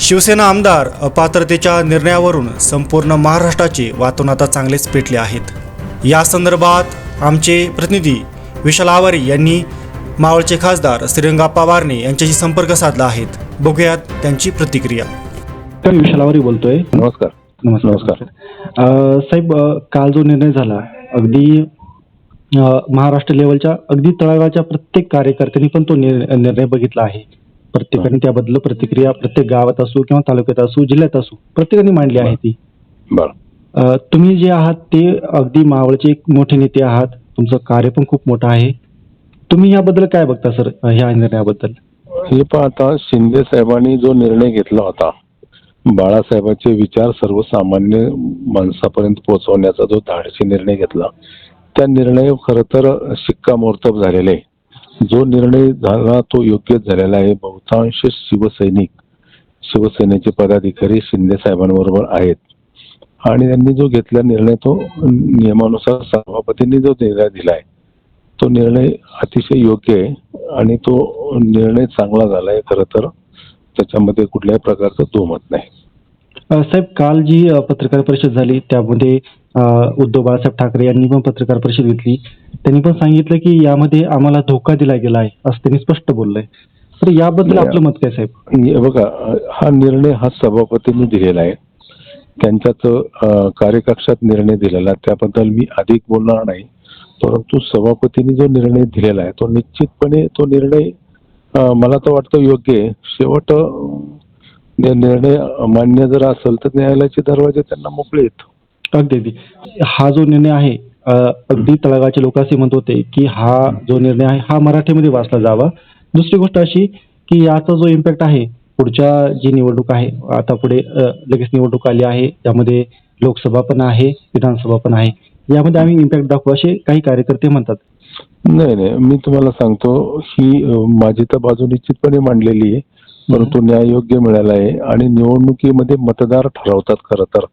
शिवसेना आमदार अपात्रतेच्या निर्णयावरून संपूर्ण महाराष्ट्राचे वातून आता चांगलेच पेटले आहेत. या संदर्भात आमचे प्रतिनिधी विशाल आवारी यांनी मावळचे खासदार श्रीरंगाप्पा वारणे यांच्याशी संपर्क साधला आहेत बघूयात त्यांची प्रतिक्रिया. तर विशालावरी बोलतोय. नमस्कार. नमस्कार. नमस्कार. अ, साहेब काल जो निर्णय झाला अगदी महाराष्ट्र लेवलच्या अगदी तळागाळच्या प्रत्येक कार्यकर्त्यांनी पण तो निर- निर्णय बघितला आहे. प्रत्येकाने त्याबद्दल प्रतिक्रिया प्रत्येक गावात असो किंवा तालुक्यात असो जिल्ह्यात असो प्रत्येकाने मांडली आहे ती. बर. तुम्ही जे आहात ते अगदी मावळचे एक मोठे नेते आहात. तुमचं कार्य पण खूप मोठं आहे. तुम्ही याबद्दल काय बघता सर? ह्या निर्णयाबद्दल. हे पण आता शिंदे साहेबांनी जो निर्णय घेतला होता बाळासाहेबांचे विचार सर्वसामान्य माणसापर्यंत पोहोचवण्याचा जो धाडसी निर्णय घेतला त्या निर्णय खर तर शिक्कामोर्तब झालेले. आहे जो निर्णय झाला तो योग्यच झालेला आहे. बहुतांश शिवसैनिक शिवसेनेचे पदाधिकारी शिंदे साहेबांबरोबर आहेत. आणि त्यांनी जो घेतला निर्णय तो नियमानुसार सभापतींनी जो निर्णय दिलाय तो निर्णय अतिशय योग्य आहे आणि तो निर्णय चांगला झालाय खरं तर. त्याच्यामध्ये कुठल्याही प्रकारचं दुमत नाही. साहेब काल जी पत्रकार परिषद झाली त्यामध्ये उद्धव बाळासाहेब ठाकरे यांनी पण पत्रकार परिषद घेतली. त्यांनी पण सांगितलं की यामध्ये आम्हाला धोका दिला गेला आहे असं त्यांनी स्पष्ट बोललंय. तर याबद्दल. आपलं मत काय साहेब? बघा हा निर्णय हा सभापतींनी दिलेला आहे. त्यांच्याच कार्यकक्षात निर्णय दिलेला आहे. त्याबद्दल मी अधिक बोलणार नाही. परंतु सभापतींनी जो निर्णय दिलेला आहे तो निश्चितपणे तो निर्णय मला तर वाटतं योग्य आहे. शेवट निर्णय मान्य जर असेल तर न्यायालयाचे दरवाजे त्यांना मोकळे आहेत. अगदी अगदी हा जो निर्णय आहे अ, अगदी तळागाळचे लोक असे म्हणत होते की हा जो निर्णय आहे हा मराठीमध्ये वाचला जावा. दुसरी गोष्ट अशी की याचा जो इम्पॅक्ट आहे पुढच्या जी निवडणूक आहे आता पुढे अ, लगेच निवडणूक आली आहे त्यामध्ये लोकसभा पण आहे विधानसभा पण आहे यामध्ये आम्ही इम्पॅक्ट दाखवू असे काही कार्यकर्ते म्हणतात. नाही नाही मी तुम्हाला सांगतो ही अ, माझी तर बाजू निश्चितपणे मांडलेली आहे परंतु न्याय योग्य मिळाला आहे आणि निवडणुकीमध्ये मतदार ठरवतात खरं तर.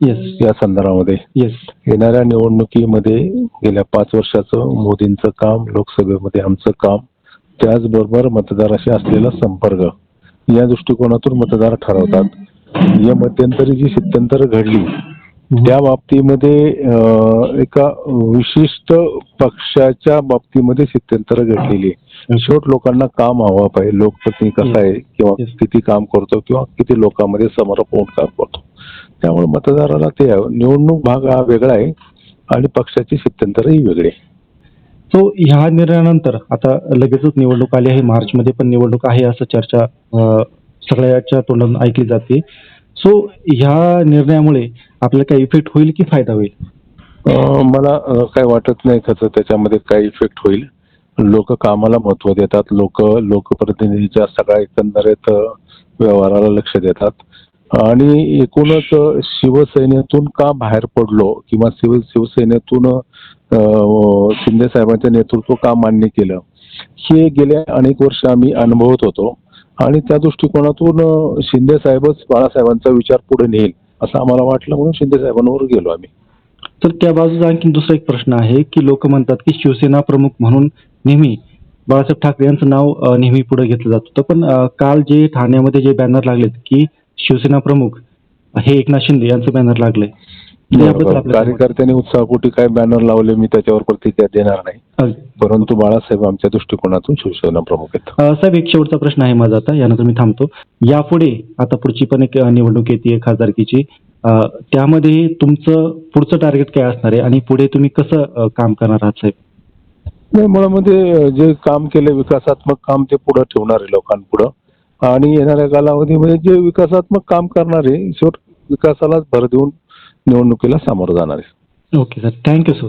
येस या संदर्भामध्ये. येस येणाऱ्या निवडणुकीमध्ये गेल्या पाच वर्षाचं मोदींचं काम लोकसभेमध्ये आमचं काम त्याचबरोबर मतदाराशी असलेला संपर्क या दृष्टिकोनातून मतदार ठरवतात. या मध्यंतरी जी स्थित्यंतर घडली त्या बाबतीमध्ये एका विशिष्ट पक्षाच्या बाबतीमध्ये स्थित्यंतर घडलेली शेवट लोकांना काम हवं पाहिजे. लोकप्रतिनिधी कसा आहे किंवा. किती काम करतो किंवा किती लोकांमध्ये समर्पण काम करतो त्यामुळे मतदाराला ते. निवडणूक भाग हा वेगळा आहे आणि पक्षाची स्थित्यंतरही वेगळे. सो ह्या निर्णयानंतर आता लगेचच निवडणूक आली आहे मार्चमध्ये पण निवडणूक आहे असं चर्चा सगळ्याच्या तोंडातून ऐकली जाते सो ह्या निर्णयामुळे आपल्याला काही इफेक्ट होईल की फायदा होईल मला काय वाटत नाही खरं त्याच्यामध्ये काय इफेक्ट होईल लोक कामाला महत्त्व देतात लोक लोकप्रतिनिधीच्या सगळ्या एकंदरीत व्यवहाराला लक्ष देतात आणि एकूणच शिवसेनेतून का बाहेर पडलो किंवा शिव शिवसेनेतून शिंदे साहेबांचं नेतृत्व का मान्य केलं? हे गेल्या अनेक वर्ष आम्ही अनुभवत होतो. आणि त्या दृष्टिकोनातून शिंदे साहेबच बाळासाहेबांचा विचार पुढे नेईल असं आम्हाला वाटलं म्हणून शिंदे साहेबांवर गेलो आम्ही. तर त्या बाजूचा आणखी दुसरा एक प्रश्न आहे की लोक म्हणतात की शिवसेना प्रमुख म्हणून नेहमी बाळासाहेब ठाकरे यांचं नाव नेहमी पुढे घेतलं जात होतं. पण काल जे ठाण्यामध्ये जे बॅनर लागलेत की शिवसेना प्रमुख हे एकनाथ शिंदे यांचं बॅनर लागलंय याबद्दल बरोबर. आपलं काय? कार्यकर्त्यांनी उत्साहपोटी काय बॅनर लावले मी त्याच्यावर प्रतिक्रिया देणार नाही अगदी. परंतु बाळासाहेब आमच्या दृष्टिकोनातून शिवसेना प्रमुख आहेत अ, साहेब एक शेवटचा प्रश्न आहे माझा आता यानंतर मी थांबतो यापुढे आता पुढची पण एक अ, निवडणूक येते खासदारकीची अ, त्यामध्ये तुमचं पुढचं टार्गेट काय असणार आहे आणि पुढे तुम्ही कसं अ, काम करणार आहात साहेब नाही मुळामध्ये अं, जे काम केले विकासात्मक काम ते पुढे ठेवणार आहे लोकांपुढं आणि येणाऱ्या कालावधीमध्ये जे विकासात्मक काम करणारे शेवट विकासालाच भर देऊन निवडणुकीला सामोरं जाणार आहे. Okay sir. Thank you sir.